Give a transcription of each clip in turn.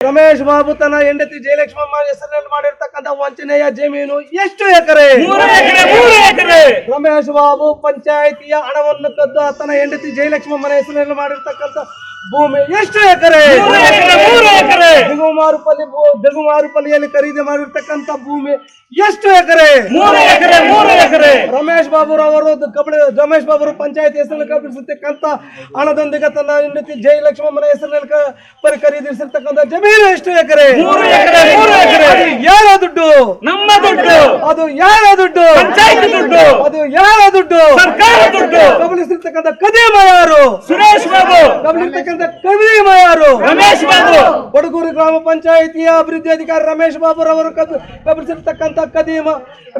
ರಮೇಶ್ ಬಾಬು ತನ್ನ ಹೆಂಡತಿ ಜಯಲಕ್ಷ್ಮಮ್ಮ ಹೆಸರಿನಲ್ಲಿ ಮಾಡಿರ್ತಕ್ಕಂತ ವಂಚನೆಯ ಜಮೀನು ಎಷ್ಟು ಎಕರೆ. ರಮೇಶ್ ಬಾಬು ಪಂಚಾಯಿತಿಯ ಹಣವನ್ನು ಕದ್ದು ಆತನ ಹೆಂಡತಿ ಜಯಲಕ್ಷ್ಮಮ್ಮನ ಹೆಸರಿನಲ್ಲಿ ಮಾಡಿರ್ತಕ್ಕಂಥ ಭೂಮಿ ಎಷ್ಟು ಎಕರೆ? ಮೂರು ಎಕರೆ ಮೂರು ಎಕರೆ. ಬೆಗುಮಾರುಪಲ್ಲಿ ಬೆಗುಮಾರುಪಲ್ಲಿಯಲ್ಲಿ ಖರೀದಿ ಮಾಡಿರ್ತಕ್ಕಂಥ ಭೂಮಿ ಎಷ್ಟು ಎಕರೆ? ಮೂರು ಎಕರೆ ಮೂರು ಎಕರೆ. ರಮೇಶ್ ಬಾಬುರವರು ಕಬಡ್ಡಿ ರಮೇಶ್ ಬಾಬುರು ಪಂಚಾಯತ್ ಹೆಸರಲ್ಲಿ ಕಬ್ಬಿಸಿರ್ತಕ್ಕಂಥ ಹಣದೊಂದಿಗೆ ತನ್ನ ಹೆಂಡತಿ ಜಯಲಕ್ಷ್ಮಮ್ಮನ ಹೆಸರಿನಲ್ಲಿ ಖರೀದಿಸಿರ್ತಕ್ಕಂಥ ಜಮೀನು ಎಷ್ಟು ಎಕರೆ? ಮೂರು ಎಕರೆ ಮೂರು ಎಕರೆ. ಅದು ಯಾರ ದುಡ್ಡು? ನಮ್ಮ ದುಡ್ಡು. ಅದು ಯಾರ ದುಡ್ಡು? ದುಡ್ಡು. ಅದು ಯಾರ ದುಡ್ಡು? ಸರ್ಕಾರ ದುಡ್ಡು ಕದೇ ಕದೀಮ ಯಾರು ಸುರೇಶ್ ಬಾಬು. ಕಬಲಿರ್ತಕ್ಕಂಥ ಕವಿ ಯಾರು ರಮೇಶ್ ಬಾಬು. ಬಡಗೂರು ಗ್ರಾಮ ಪಂಚಾಯಿತಿಯ ಅಭಿವೃದ್ಧಿ ಅಧಿಕಾರಿ ರಮೇಶ್ ಬಾಬುರವರು ಗಮನಿಸಿರ್ತಕ್ಕಂಥ ಕದೀಮ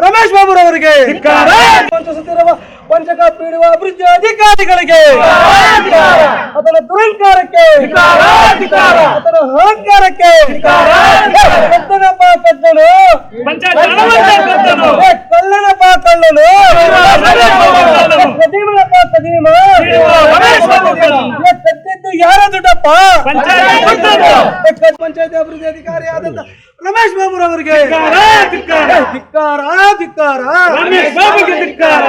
ರಮೇಶ್ ಬಾಬು ರವರಿಗೆ ವಂಚಿಸುತ್ತಿರುವ ವಂಚಕ ಪೀಡುವ ಅಭಿವೃದ್ಧಿ ಅಧಿಕಾರಿಗಳಿಗೆ. ಅದರ ದುರಂಕಾರಕ್ಕೆ. ಅದರ ಅಹಂಕಾರಕ್ಕೆ. ಕದ್ದನಪ್ಪ ಕದ್ದನು ಕಲ್ಲನಪ್ಪ ಕಲ್ಲನು ಕದೀಮನಪ್ಪ ಕದ್ದಿದ್ದು ಯಾರ ದುಡ್ಡಪ್ಪ. ಪಂಚಾಯತಿ ಅಭಿವೃದ್ಧಿ ಅಧಿಕಾರಿ ಆದಂತ ರಮೇಶ್ ಬಾಬುರವರಿಗೆ. ಧಿಕ್ಕಾರ, ಧಿಕ್ಕಾರ. ಧಿಕ್ಕಾರ.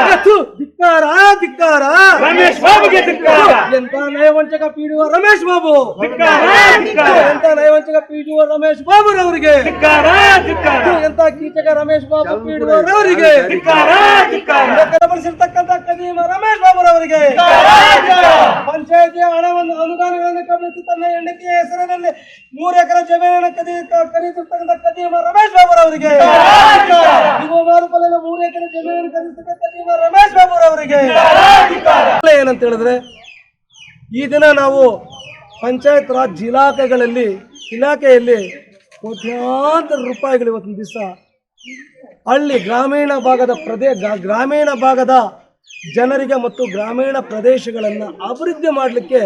ಧಿಕ್ಕಾರ ರಮೇಶ್ ಬಾಬುಗೆ ಧಿಕ್ಕಾರ. ರಮೇಶ್ ಬಾಬುಗೆ ಧಿಕ್ಕಾರ. ಎಂತ ನಯವಂಚಕ ಪೀಡುವ ರಮೇಶ್ ಬಾಬು ಧಿಕ್ಕಾರ, ಧಿಕ್ಕಾರ. ಎಂತ ನಯವಂಚಕ ಪೀಡುವ ರಮೇಶ್ ಬಾಬುರವರಿಗೆ ಧಿಕ್ಕಾರ, ಧಿಕ್ಕಾರ. ಎಂತ ಕೀಚಕ ರಮೇಶ್ ಬಾಬು ಪೀಡುವವರವರಿಗೆ ಧಿಕ್ಕಾರ, ಧಿಕ್ಕಾರ. ಕಬಲಿಸಿರ್ತಕ್ಕಂಥ ಕದೀಮ ರಮೇಶ್ ಬಾಬುರವರಿಗೆ ಪಂಚಾಯತಿಯ ಹಣವನ್ನು ಅನುದಾನಗಳನ್ನು ಕಬಳಿಸಿ ತನ್ನ ಹೆಂಡತಿಯ ಹೆಸರಿನಲ್ಲಿ ಮೂರು ಎಕರೆ ಜಮೀನನ್ನು ಕದಿ ಖರೀದಿರ್ತಕ್ಕಂಥ ಕದೀಮ ರಮೇಶ್ ಬಾಬುರವರಿಗೆ ಮೂರು ಎಕರೆ ಜಮೀನನ್ನು ಖರೀದಿಸ್ತಕ್ಕಂಥ ಕದೀಮ ರಮೇಶ್ ಬಾಬುರವರಿಗೆ ಏನಂತ ಹೇಳಿದ್ರೆ, ಈ ದಿನ ನಾವು ಪಂಚಾಯತ್ ರಾಜ್ ಇಲಾಖೆಗಳಲ್ಲಿ, ಇಲಾಖೆಯಲ್ಲಿ ಕೋಟ್ಯಾಂತರ ರೂಪಾಯಿಗಳು ಇವತ್ತಿನ ದಿವಸ ಹಳ್ಳಿ ಗ್ರಾಮೀಣ ಭಾಗದ ಪ್ರದೇ, ಗ್ರಾ- ಗ್ರಾಮೀಣ ಭಾಗದ ಜನರಿಗೆ ಮತ್ತು ಗ್ರಾಮೀಣ ಪ್ರದೇಶಗಳನ್ನು ಅಭಿವೃದ್ಧಿ ಮಾಡಲಿಕ್ಕೆ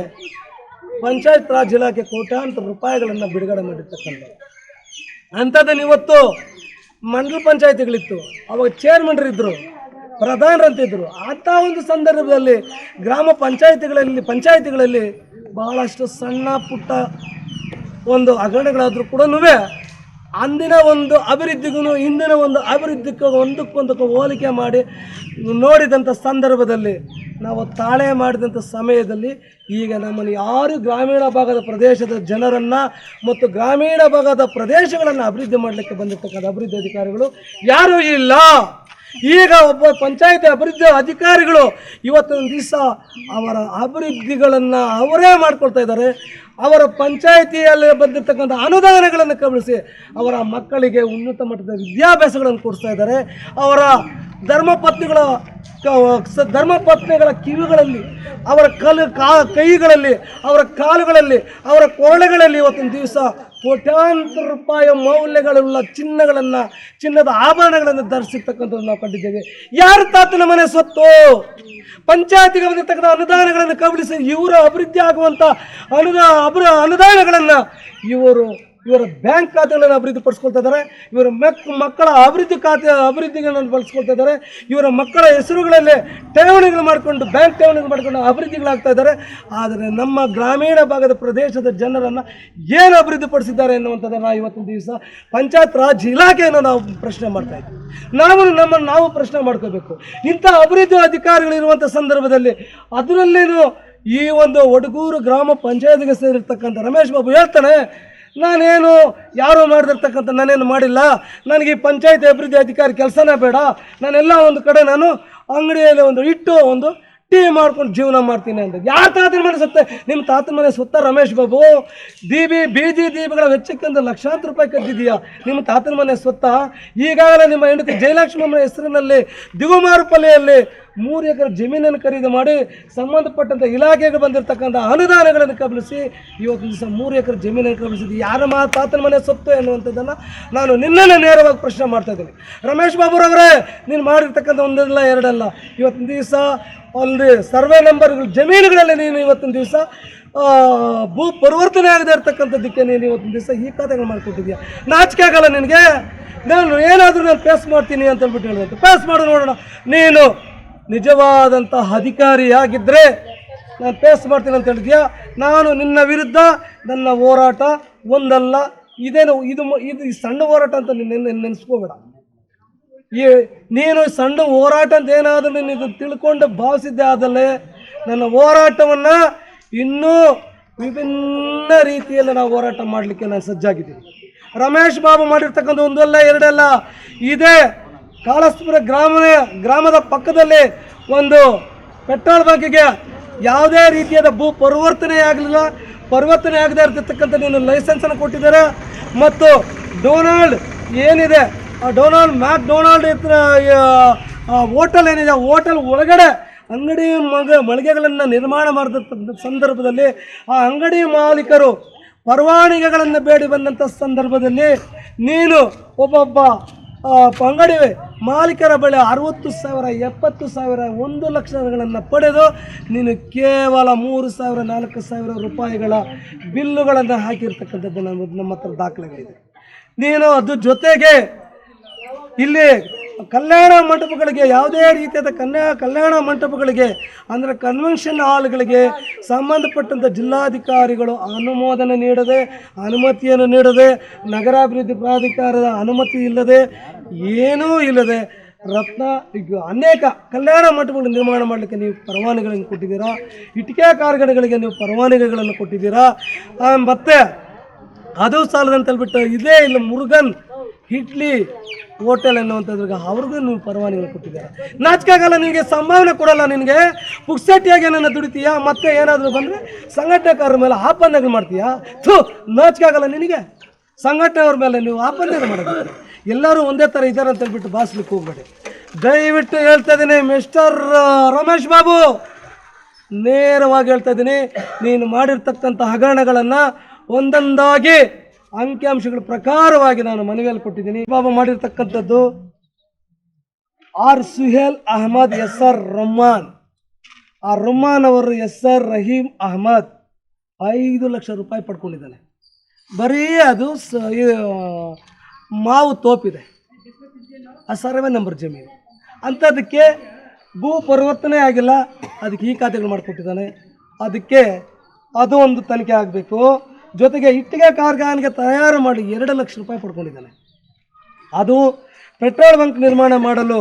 ಪಂಚಾಯತ್ ರಾಜ್ ಇಲಾಖೆ ಕೋಟ್ಯಾಂತರ ರೂಪಾಯಿಗಳನ್ನು ಬಿಡುಗಡೆ ಮಾಡಿರ್ತಕ್ಕಂಥ ಅಂಥದ್ದನ್ನು ಇವತ್ತು ಮಂಡಲ ಪಂಚಾಯತಿಗಳಿತ್ತು. ಅವಾಗ ಚೇರ್ಮನ್ರಿದ್ದರು ಪ್ರಧಾನರಂತಿದ್ರು ಅಂಥ ಒಂದು ಸಂದರ್ಭದಲ್ಲಿ ಗ್ರಾಮ ಪಂಚಾಯಿತಿಗಳಲ್ಲಿ ಪಂಚಾಯಿತಿಗಳಲ್ಲಿ ಬಹಳಷ್ಟು ಸಣ್ಣ ಪುಟ್ಟ ಒಂದು ಹಗರಣಗಳಾದರೂ ಕೂಡ ಅಂದಿನ ಒಂದು ಅಭಿವೃದ್ಧಿಗೂ ಇಂದಿನ ಒಂದು ಅಭಿವೃದ್ಧಿಗೂ ಒಂದಕ್ಕೊಂದಕ್ಕೂ ಹೋಲಿಕೆ ಮಾಡಿ ನೋಡಿದಂಥ ಸಂದರ್ಭದಲ್ಲಿ ನಾವು ತಾಳೆ ಮಾಡಿದಂಥ ಸಮಯದಲ್ಲಿ ಈಗ ನಮ್ಮನ್ನು ಯಾರು ಗ್ರಾಮೀಣ ಭಾಗದ ಪ್ರದೇಶದ ಜನರನ್ನು ಮತ್ತು ಗ್ರಾಮೀಣ ಭಾಗದ ಪ್ರದೇಶಗಳನ್ನು ಅಭಿವೃದ್ಧಿ ಮಾಡಲಿಕ್ಕೆ ಬಂದಿರ್ತಕ್ಕಂಥ ಅಭಿವೃದ್ಧಿ ಅಧಿಕಾರಿಗಳು ಯಾರೂ ಇಲ್ಲ. ಈಗ ಒಬ್ಬ ಪಂಚಾಯತಿ ಅಭಿವೃದ್ಧಿ ಅಧಿಕಾರಿಗಳು ಇವತ್ತಿನ ದಿವಸ ಅವರ ಅಭಿವೃದ್ಧಿಗಳನ್ನು ಅವರೇ ಮಾಡ್ಕೊಳ್ತಾ ಇದ್ದಾರೆ. ಅವರ ಪಂಚಾಯಿತಿಯಲ್ಲಿ ಬಂದಿರತಕ್ಕಂಥ ಅನುದಾನಗಳನ್ನು ಕಬಳಿಸಿ ಅವರ ಮಕ್ಕಳಿಗೆ ಉನ್ನತ ಮಟ್ಟದ ವಿದ್ಯಾಭ್ಯಾಸಗಳನ್ನು ಕೊಡಿಸ್ತಾ ಇದ್ದಾರೆ. ಅವರ ಧರ್ಮಪತ್ನಿಗಳ ಧರ್ಮಪತ್ನಿಗಳ ಕಿವಿಗಳಲ್ಲಿ, ಅವರ ಕಲ್ ಕೈಗಳಲ್ಲಿ, ಅವರ ಕಾಲುಗಳಲ್ಲಿ, ಅವರ ಕೊರಳೆಗಳಲ್ಲಿ ಇವತ್ತಿನ ದಿವಸ ಕೋಟ್ಯಾಂತರ ರೂಪಾಯಿ ಮೌಲ್ಯಗಳುಳ್ಳ ಚಿನ್ನಗಳನ್ನು, ಚಿನ್ನದ ಆಭರಣಗಳನ್ನು ಧರಿಸಿರ್ತಕ್ಕಂಥದ್ದು ನಾವು ಕಂಡಿದ್ದೇವೆ. ಯಾರ ತಾತನ ಮನೆ ಸ್ವತ್ತು ಪಂಚಾಯತಿಗೆ ಬಂದಿರ್ತಕ್ಕಂಥ ಅನುದಾನಗಳನ್ನು ಕಬಳಿಸಿ ಇವರು ಅಭಿವೃದ್ಧಿ ಆಗುವಂಥ ಅನುದಾನ ಅಭೃ ಅನುದಾನಗಳನ್ನು ಇವರು ಇವರ ಬ್ಯಾಂಕ್ ಖಾತೆಗಳನ್ನು ಅಭಿವೃದ್ಧಿ ಪಡಿಸ್ಕೊಳ್ತಾ ಇದ್ದಾರೆ. ಇವರ ಮಕ್, ಮಕ್ಕಳ ಅಭಿವೃದ್ಧಿ ಖಾತೆ, ಅಭಿವೃದ್ಧಿಗಳನ್ನು ಬಳಸ್ಕೊಳ್ತಾ ಇದ್ದಾರೆ. ಇವರ ಮಕ್ಕಳ ಹೆಸರುಗಳಲ್ಲಿ ಠೇವಣಿಗಳು ಮಾಡಿಕೊಂಡು ಬ್ಯಾಂಕ್ ಠೇವಣಿಗಳು ಮಾಡಿಕೊಂಡು ಅಭಿವೃದ್ಧಿಗಳಾಗ್ತಾ ಇದ್ದಾರೆ. ಆದರೆ ನಮ್ಮ ಗ್ರಾಮೀಣ ಭಾಗದ ಪ್ರದೇಶದ ಜನರನ್ನು ಏನು ಅಭಿವೃದ್ಧಿ ಪಡಿಸಿದ್ದಾರೆ ಎನ್ನುವಂಥದ್ದನ್ನು ಇವತ್ತಿನ ದಿವಸ ಪಂಚಾಯತ್ ರಾಜ್ ಇಲಾಖೆಯನ್ನು ನಾವು ಪ್ರಶ್ನೆ ಮಾಡ್ತಾ ಇದ್ದೀವಿ. ನಾವು ನಮ್ಮನ್ನು ನಾವು ಪ್ರಶ್ನೆ ಮಾಡ್ಕೋಬೇಕು. ಇಂಥ ಅಭಿವೃದ್ಧಿ ಅಧಿಕಾರಿಗಳು ಇರುವಂಥ ಸಂದರ್ಭದಲ್ಲಿ ಅದರಲ್ಲೇನು ಈ ಒಂದು ಒಡಗೂರು ಗ್ರಾಮ ಪಂಚಾಯತ್ಗೆ ಸೇರಿರ್ತಕ್ಕಂಥ ರಮೇಶ್ ಬಾಬು ಹೇಳ್ತಾನೆ ನಾನೇನು ಯಾರು ಮಾಡಿದಿರ್ತಕ್ಕಂಥ ನಾನೇನು ಮಾಡಿಲ್ಲ? ನನಗೆ ಈ ಪಂಚಾಯತಿ ಅಭಿವೃದ್ಧಿ ಅಧಿಕಾರಿ ಕೆಲಸನೇ ಬೇಡ. ನಾನೆಲ್ಲ ಒಂದು ಕಡೆ ನಾನು ಅಂಗಡಿಯಲ್ಲಿ ಒಂದು ಇಟ್ಟು ಒಂದು ಟೀ ಮಾಡ್ಕೊಂಡು ಜೀವನ ಮಾಡ್ತೀನಿ ಅಂತ ಯಾರ ತಾತನ ಮನೆ ಸುತ್ತ? ನಿಮ್ಮ ತಾತನ ಮನೆ ಸುತ್ತ ರಮೇಶ್ ಬಾಬು. ದೀಬಿ ಬೀದಿ ದೀಪಗಳ ವೆಚ್ಚಕ್ಕಿಂತ ಲಕ್ಷಾಂತರ ರೂಪಾಯಿ ಕದ್ದಿದೆಯಾ ನಿಮ್ಮ ತಾತನ ಮನೆ ಸುತ್ತ? ಈಗಾಗಲೇ ನಿಮ್ಮ ಹೆಂಡತಿ ಜಯಲಕ್ಷ್ಮಮ್ಮನ ಹೆಸರಿನಲ್ಲಿ ದಿಗುಮಾರುಪಲ್ಲಿಯಲ್ಲಿ ಮೂರು ಎಕರೆ ಜಮೀನನ್ನು ಖರೀದಿ ಮಾಡಿ ಸಂಬಂಧಪಟ್ಟಂಥ ಇಲಾಖೆಗೆ ಬಂದಿರತಕ್ಕಂಥ ಅನುದಾನಗಳನ್ನು ಕಬಲಿಸಿ ಇವತ್ತು ದಿವಸ ಮೂರು ಎಕರೆ ಜಮೀನನ್ನು ಕಬಲಿಸಿದ್ದು ಯಾರ ಮಾ ತಾತನ ಮನೆ ಸೊತ್ತು ಎನ್ನುವಂಥದ್ದನ್ನು ನಾನು ನಿನ್ನನ್ನು ನೇರವಾಗಿ ಪ್ರಶ್ನೆ ಮಾಡ್ತಾ ಇದ್ದೀನಿ. ರಮೇಶ್ ಬಾಬುರವರೇ, ನೀನು ಮಾಡಿರ್ತಕ್ಕಂಥ ಒಂದಲ್ಲ ಎರಡಲ್ಲ. ಇವತ್ತಿನ ದಿವಸ ಅಲ್ಲಿ ಸರ್ವೆ ನಂಬರ್ಗಳು ಜಮೀನುಗಳಲ್ಲಿ ನೀನು ಇವತ್ತಿನ ದಿವಸ ಭೂ ಪರಿವರ್ತನೆ ಆಗದೆ ಇರ್ತಕ್ಕಂಥದ್ದಕ್ಕೆ ನೀನು ಇವತ್ತಿನ ದಿವಸ ಈ ಖಾತೆಗಳು ಮಾಡ್ಕೊಟ್ಟಿದ್ಯಾ ನಾಚಿಕೆ ಆಗಲ್ಲ ನಿನಗೆ? ನಾನು ಏನಾದರೂ ನಾನು ಪೇಸ್ ಮಾಡ್ತೀನಿ ಅಂತ ಹೇಳ್ಬಿಟ್ಟು ಹೇಳಿದಂತೆ ಪೇಸ್ ಮಾಡು, ನೋಡೋಣ. ನೀನು ನಿಜವಾದಂಥ ಅಧಿಕಾರಿಯಾಗಿದ್ದರೆ ನಾನು ಪೇಸ್ ಮಾಡ್ತೀನಿ ಅಂತ ಹೇಳಿದ್ಯಾ? ನಾನು ನಿನ್ನ ವಿರುದ್ಧ ನನ್ನ ಹೋರಾಟ ಒಂದಲ್ಲ. ಇದೇನು, ಇದು ಇದು ಈ ಸಣ್ಣ ಹೋರಾಟ ಅಂತ ನೀನು ನೆನೆಸ್ಕೋಬೇಡ. ಈ ನೀನು ಸಣ್ಣ ಹೋರಾಟ ಅಂತ ಏನಾದರೂ ನೀನು ಇದು ತಿಳ್ಕೊಂಡು ಭಾವಿಸಿದ್ದೆ ಆದಲ್ಲೇ ನನ್ನ ಹೋರಾಟವನ್ನು ಇನ್ನೂ ವಿಭಿನ್ನ ರೀತಿಯಲ್ಲಿ ನಾವು ಹೋರಾಟ ಮಾಡಲಿಕ್ಕೆ ನಾನು ಸಜ್ಜಾಗಿದ್ದೀನಿ. ರಮೇಶ್ ಬಾಬು ಮಾಡಿರ್ತಕ್ಕಂಥ ಒಂದಲ್ಲ ಎರಡಲ್ಲ, ಇದೇ ಕಾಳಸ್ಪುರ ಗ್ರಾಮ ಗ್ರಾಮದ ಪಕ್ಕದಲ್ಲಿ ಒಂದು ಪೆಟ್ರೋಲ್ ಬಂಕಿಗೆ ಯಾವುದೇ ರೀತಿಯಾದ ಭೂ ಪರಿವರ್ತನೆ ಆಗಲಿಲ್ಲ. ಪರಿವರ್ತನೆ ಆಗದೆ ಇರತಕ್ಕಂಥ ನೀನು ಲೈಸೆನ್ಸನ್ನು ಕೊಟ್ಟಿದ್ದಾರೆ. ಮತ್ತು ಡೊನಾಲ್ಡ್ ಏನಿದೆ? ಡೊನಾಲ್ಡ್ ಮ್ಯಾಕ್ ಡೊನಾಲ್ಡ್ ಹತ್ರ ಹೋಟೆಲ್ ಏನಿದೆ ಹೋಟೆಲ್ ಒಳಗಡೆ ಅಂಗಡಿ ಮಗ, ಮಳಿಗೆಗಳನ್ನು ನಿರ್ಮಾಣ ಮಾಡಿದ ಸಂದರ್ಭದಲ್ಲಿ ಆ ಅಂಗಡಿ ಮಾಲೀಕರು ಪರವಾನಿಗೆಗಳನ್ನು ಬೇಡಿ ಬಂದಂಥ ಸಂದರ್ಭದಲ್ಲಿ ನೀನು ಒಬ್ಬೊಬ್ಬ ಅಂಗಡಿ ಮಾಲೀಕರ ಬಳಿ ಅರವತ್ತು ಸಾವಿರ, ಎಪ್ಪತ್ತು ಸಾವಿರ, ಒಂದು ಲಕ್ಷಗಳನ್ನು ಪಡೆದು ನೀನು ಕೇವಲ ಮೂರು ಸಾವಿರ, ನಾಲ್ಕು ಸಾವಿರ ರೂಪಾಯಿಗಳ ಬಿಲ್ಲುಗಳನ್ನು ಹಾಕಿರ್ತಕ್ಕಂಥದ್ದು ನಮ್ಮ ನಮ್ಮ ಹತ್ರ ದಾಖಲೆಗಳಿದೆ. ನೀನು ಅದು ಜೊತೆಗೆ ಇಲ್ಲಿ ಕಲ್ಯಾಣ ಮಂಟಪಗಳಿಗೆ ಯಾವುದೇ ರೀತಿಯಾದ ಕನ್ಯಾ ಕಲ್ಯಾಣ ಮಂಟಪಗಳಿಗೆ, ಅಂದರೆ ಕನ್ವೆನ್ಷನ್ ಹಾಲ್ಗಳಿಗೆ ಸಂಬಂಧಪಟ್ಟಂಥ ಜಿಲ್ಲಾಧಿಕಾರಿಗಳು ಅನುಮೋದನೆ ನೀಡದೆ, ಅನುಮತಿಯನ್ನು ನೀಡದೆ, ನಗರಾಭಿವೃದ್ಧಿ ಪ್ರಾಧಿಕಾರದ ಅನುಮತಿ ಇಲ್ಲದೆ, ಏನೂ ಇಲ್ಲದೆ ರತ್ನ ಅನೇಕ ಕಲ್ಯಾಣ ಮಂಟಪಗಳು ನಿರ್ಮಾಣ ಮಾಡಲಿಕ್ಕೆ ನೀವು ಪರವಾನಗಿಗಳನ್ನು ಕೊಟ್ಟಿದ್ದೀರಾ? ಇಟಿಕೆ ಕಾರ್ಖಾನೆಗಳಿಗೆ ನೀವು ಪರವಾನಗಿಗಳನ್ನು ಕೊಟ್ಟಿದ್ದೀರಾ? ಮತ್ತು ಮತ್ತೆ ಅದು ಸಾಲದಂತ ಹೇಳ್ಬಿಟ್ಟು ಇದೇ ಇಲ್ಲ ಮುರುಗನ್ ಇಡ್ಲಿ ಹೋಟೆಲ್ ಅನ್ನುವಂಥದ್ರಾಗ ಅವ್ರಿಗೂ ನೀವು ಪರವಾನಗಿ ಕೊಟ್ಟಿದ್ದಾರೆ. ನಾಚಿಕಾಗಲ್ಲ ನಿನಗೆ, ಸಂಭಾವನೆ ಕೊಡಲ್ಲ ನಿನಗೆ. ಪುಕ್ಸಟ್ಟಿಯಾಗಿ ಏನನ್ನ ದುಡಿತೀಯಾ? ಮತ್ತೆ ಏನಾದರೂ ಬಂದರೆ ಸಂಘಟನೆಕಾರರ ಮೇಲೆ ಆಪಂದಗಳು ಮಾಡ್ತೀಯಾ? ಥೂ, ನಾಚಿಕಾಗಲ್ಲ ನಿನಗೆ. ಸಂಘಟನೆಯವ್ರ ಮೇಲೆ ನೀವು ಆಪಂದಗಳು ಮಾಡೋದು ಎಲ್ಲರೂ ಒಂದೇ ಥರ ಇದ್ದಾರೆ ಅಂತ ಹೇಳ್ಬಿಟ್ಟು ಭಾಷಲಿಕ್ಕೆ ಹೋಗ್ಬೇಡಿ. ದಯವಿಟ್ಟು ಹೇಳ್ತಾ ಇದ್ದೀನಿ, ಮಿಸ್ಟರ್ ರಮೇಶ್ ಬಾಬು. ನೇರವಾಗಿ ಹೇಳ್ತಾ ಇದ್ದೀನಿ, ನೀನು ಮಾಡಿರ್ತಕ್ಕಂಥ ಹಗರಣಗಳನ್ನು ಒಂದೊಂದಾಗಿ ಅಂಕಿಅಂಶಗಳ ಪ್ರಕಾರವಾಗಿ ನಾನು ಮನವಿಯಲ್ಲಿ ಕೊಟ್ಟಿದ್ದೀನಿ. ಬಾಬಾ ಮಾಡಿರ್ತಕ್ಕಂಥದ್ದು R Suhail Ahmed S R Romman. ಆ ರೊಮ್ಮಾನ್ ಅವರು ಎಸ್ ಆರ್ ರಹೀಂ ಅಹಮದ್ ಐದು ಲಕ್ಷ ರೂಪಾಯಿ ಪಡ್ಕೊಂಡಿದ್ದಾನೆ. ಬರೀ ಅದು ಸ ಮಾವು ತೋಪಿದೆ. ಆ ಸರ್ವೆ ನಂಬರ್ ಜಮೀನು. ಅಂಥದಕ್ಕೆ ಭೂ ಪರಿವರ್ತನೆ ಆಗಿಲ್ಲ. ಅದಕ್ಕೆ ಈ ಖಾತೆಗಳು ಮಾಡಿಕೊಟ್ಟಿದ್ದಾನೆ. ಅದಕ್ಕೆ ಅದು ಒಂದು ತನಿಖೆ ಆಗಬೇಕು. ಜೊತೆಗೆ ಇಟ್ಟಿಗೆ ಕಾರ್ಖಾನೆಗೆ ತಯಾರು ಮಾಡಿ ಎರಡು ಲಕ್ಷ ರೂಪಾಯಿ ಪಡ್ಕೊಂಡಿದ್ದಾನೆ. ಅದು ಪೆಟ್ರೋಲ್ ಬಂಕ್ ನಿರ್ಮಾಣ ಮಾಡಲು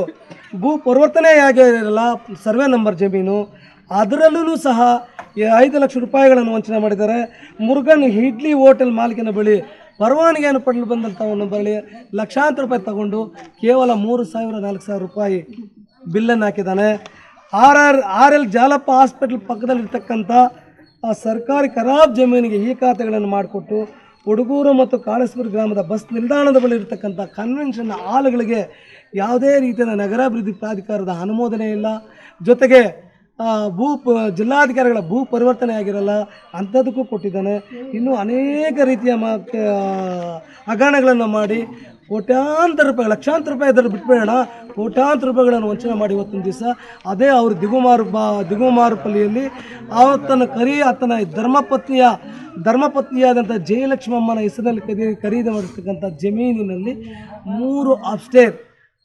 ಭೂ ಪರಿವರ್ತನೆಯಾಗಿರಲ್ಲ ಸರ್ವೆ ನಂಬರ್ ಜಮೀನು, ಅದರಲ್ಲೂ ಸಹ ಐದು ಲಕ್ಷ ರೂಪಾಯಿಗಳನ್ನು ವಂಚನೆ ಮಾಡಿದ್ದಾರೆ. ಮುರುಗನ್ ಇಡ್ಲಿ ಹೋಟೆಲ್ ಮಾಲೀಕನ ಬಳಿ ಪರವಾನಗಿಯನ್ನು ಪಡೆಯಲು ಬಂದಂಥವನ್ನು ಬಳಿ ಲಕ್ಷಾಂತರ ರೂಪಾಯಿ ತಗೊಂಡು ಕೇವಲ ಮೂರು ಸಾವಿರ, ನಾಲ್ಕು ಸಾವಿರ ರೂಪಾಯಿ ಬಿಲ್ಲನ್ನು ಹಾಕಿದ್ದಾನೆ. R R R L Jalappa hospital ಪಕ್ಕದಲ್ಲಿರ್ತಕ್ಕಂಥ ಆ ಸರ್ಕಾರಿ ಖರಾಬ್ ಜಮೀನಿಗೆ ಈ ಖಾತೆಗಳನ್ನು ಮಾಡಿಕೊಟ್ಟು ಉಡುಗೂರು ಮತ್ತು ಕಾಳಸ್ಪುರ ಗ್ರಾಮದ ಬಸ್ ನಿಲ್ದಾಣದ ಬಳಿ ಇರತಕ್ಕಂಥ ಕನ್ವೆನ್ಷನ್ ಹಾಲ್ಗಳಿಗೆ ಯಾವುದೇ ರೀತಿಯ ನಗರಾಭಿವೃದ್ಧಿ ಪ್ರಾಧಿಕಾರದ ಅನುಮೋದನೆ ಇಲ್ಲ. ಜೊತೆಗೆ ಭೂ ಪ, ಜಿಲ್ಲಾಧಿಕಾರಿಗಳ ಭೂ ಪರಿವರ್ತನೆ ಆಗಿರಲ್ಲ, ಅಂಥದಕ್ಕೂ ಕೊಟ್ಟಿದ್ದಾನೆ. ಇನ್ನೂ ಅನೇಕ ರೀತಿಯ ಮ ಹಗರಣಗಳನ್ನು ಮಾಡಿ ಕೋಟ್ಯಾಂತರ ರೂಪಾಯಿ, ಲಕ್ಷಾಂತರ ರೂಪಾಯಿ ಅದನ್ನು ಬಿಟ್ಬೇಡ ಕೋಟ್ಯಾಂತರ ರೂಪಾಯಿಗಳನ್ನು ವಂಚನೆ ಮಾಡಿ ಇವತ್ತಿನ ದಿವಸ. ಅದೇ ಅವರು ದಿಗುಮಾರು ಬಾ ದಿಗುಮಾರುಪಲ್ಲಿಯಲ್ಲಿ ಆತನ ಕರಿ, ಆತನ ಧರ್ಮಪತ್ನಿಯ, ಧರ್ಮಪತ್ನಿಯಾದಂಥ ಜಯಲಕ್ಷ್ಮಮ್ಮನ ಹೆಸರಿನಲ್ಲಿ ಖರೀದಿ ಖರೀದಿ ಮಾಡಿರ್ತಕ್ಕಂಥ ಜಮೀನಿನಲ್ಲಿ ಮೂರು ಅಪ್ಸ್ಟೇರ್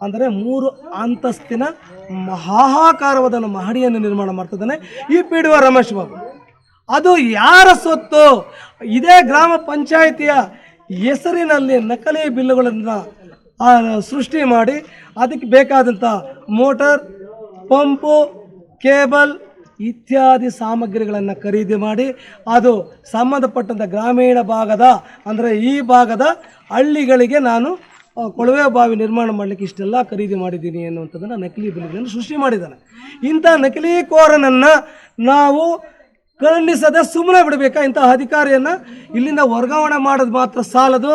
ಅಂದರೆ ಮೂರು ಅಂತಸ್ತಿನ ಮಹಾಕಾರವಾದ ಮಹಡಿಯನ್ನು ನಿರ್ಮಾಣ ಮಾಡ್ತಿದ್ದಾನೆ ಈ ಪಿ ರಮೇಶ್ ಬಾಬು. ಅದು ಯಾರ ಸೊತ್ತು? ಇದೇ ಗ್ರಾಮ ಪಂಚಾಯಿತಿಯ ಹೆಸರಿನಲ್ಲಿ ನಕಲಿ ಬಿಲ್ಲುಗಳನ್ನು ಸೃಷ್ಟಿ ಮಾಡಿ ಅದಕ್ಕೆ ಬೇಕಾದಂಥ ಮೋಟರ್, ಪಂಪು, ಕೇಬಲ್ ಇತ್ಯಾದಿ ಸಾಮಗ್ರಿಗಳನ್ನು ಖರೀದಿ ಮಾಡಿ ಅದು ಸಂಬಂಧಪಟ್ಟಂಥ ಗ್ರಾಮೀಣ ಭಾಗದ, ಅಂದರೆ ಈ ಭಾಗದ ಹಳ್ಳಿಗಳಿಗೆ ನಾನು ಕೊಳವೆ ಬಾವಿ ನಿರ್ಮಾಣ ಮಾಡಲಿಕ್ಕೆ ಇಷ್ಟೆಲ್ಲ ಖರೀದಿ ಮಾಡಿದ್ದೀನಿ ಅನ್ನುವಂಥದ್ದನ್ನು ನಕಲಿ ಬಿಲ್ಗಳನ್ನು ಸೃಷ್ಟಿ ಮಾಡಿದ್ದಾನೆ. ಇಂಥ ನಕಲಿ ಕೋರನನ್ನು ನಾವು ಖಂಡಿಸದೆ ಸುಮ್ಮನೆ ಬಿಡಬೇಕಾ ಇಂಥ ಅಧಿಕಾರಿಯನ್ನು? ಇಲ್ಲಿಂದ ವರ್ಗಾವಣೆ ಮಾಡೋದು ಮಾತ್ರ ಸಾಲದು.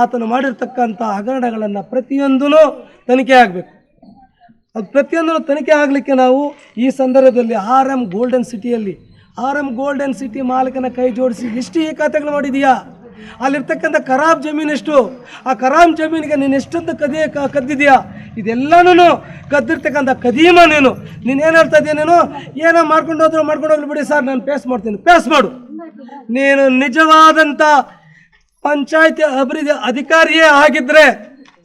ಆತನು ಮಾಡಿರ್ತಕ್ಕಂಥ ಹಗರಣಗಳನ್ನು ಪ್ರತಿಯೊಂದೂ ತನಿಖೆ ಆಗಬೇಕು. ಅದು ಪ್ರತಿಯೊಂದನ್ನು ತನಿಖೆ ಆಗಲಿಕ್ಕೆ ನಾವು ಈ ಸಂದರ್ಭದಲ್ಲಿ ಆರ್ ಎಂ ಗೋಲ್ಡನ್ ಸಿಟಿಯಲ್ಲಿ ಆರ್ ಎಂ ಗೋಲ್ಡನ್ ಸಿಟಿ ಮಾಲಕನ ಕೈ ಜೋಡಿಸಿ ಎಷ್ಟು ಈ ಖಾತೆಗಳು ಮಾಡಿದೀಯಾ? ಅಲ್ಲಿರ್ತಕ್ಕಂಥ ಖರಾಬ್ ಜಮೀನು ಎಷ್ಟು? ಆ ಖರಾಬ್ ಜಮೀನಿಗೆ ನೀನು ಎಷ್ಟೊಂದು ಕದಿಯ ಕದ್ದಿದ್ಯಾ? ಇದೆಲ್ಲನೂ ಕದ್ದಿರ್ತಕ್ಕಂಥ ಕದೀಮ ನೀನು ನೀನು ಏನು ಹೇಳ್ತಾ ಇದ್ದೀನಿ ನೀನು? ಏನೋ ಮಾಡ್ಕೊಂಡು ಹೋದ್ರು ಮಾಡ್ಕೊಂಡು ಹೋಗ್ಲಿ ಬಿಡಿ ಸರ್, ನಾನು ಪೇಸ್ ಮಾಡ್ತೀನಿ. ಪೇಸ್ ಮಾಡು. ನೀನು ನಿಜವಾದಂಥ ಪಂಚಾಯತಿ ಅಭಿವೃದ್ಧಿ ಅಧಿಕಾರಿಯೇ ಆಗಿದ್ದರೆ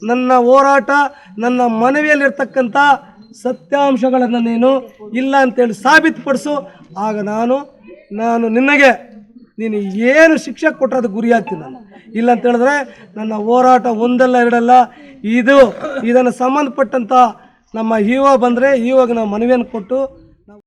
ನನ್ನ ಹೋರಾಟ, ನನ್ನ ಮನವಿಯಲ್ಲಿರ್ತಕ್ಕಂಥ ಸತ್ಯಾಂಶಗಳನ್ನು ನೀನು ಇಲ್ಲ ಅಂತೇಳಿ ಸಾಬೀತುಪಡಿಸು. ಆಗ ನಾನು ನಾನು ನಿನಗೆ ನೀನು ಏನು ಶಿಕ್ಷೆ ಕೊಟ್ಟರೆ ಅದು ಗುರಿಯಾಗ್ತೀನಿ ನಾನು. ಇಲ್ಲ ಅಂತ ಹೇಳಿದ್ರೆ ನನ್ನ ಹೋರಾಟ ಒಂದಲ್ಲ ಎರಡಲ್ಲ. ಇದು ಇದನ್ನು ಸಂಬಂಧಪಟ್ಟಂಥ ನಮ್ಮ ಇ ಒ ಬಂದರೆ ಇ ಒಗೆ ನಾವು ಮನವಿಯನ್ನು ಕೊಟ್ಟು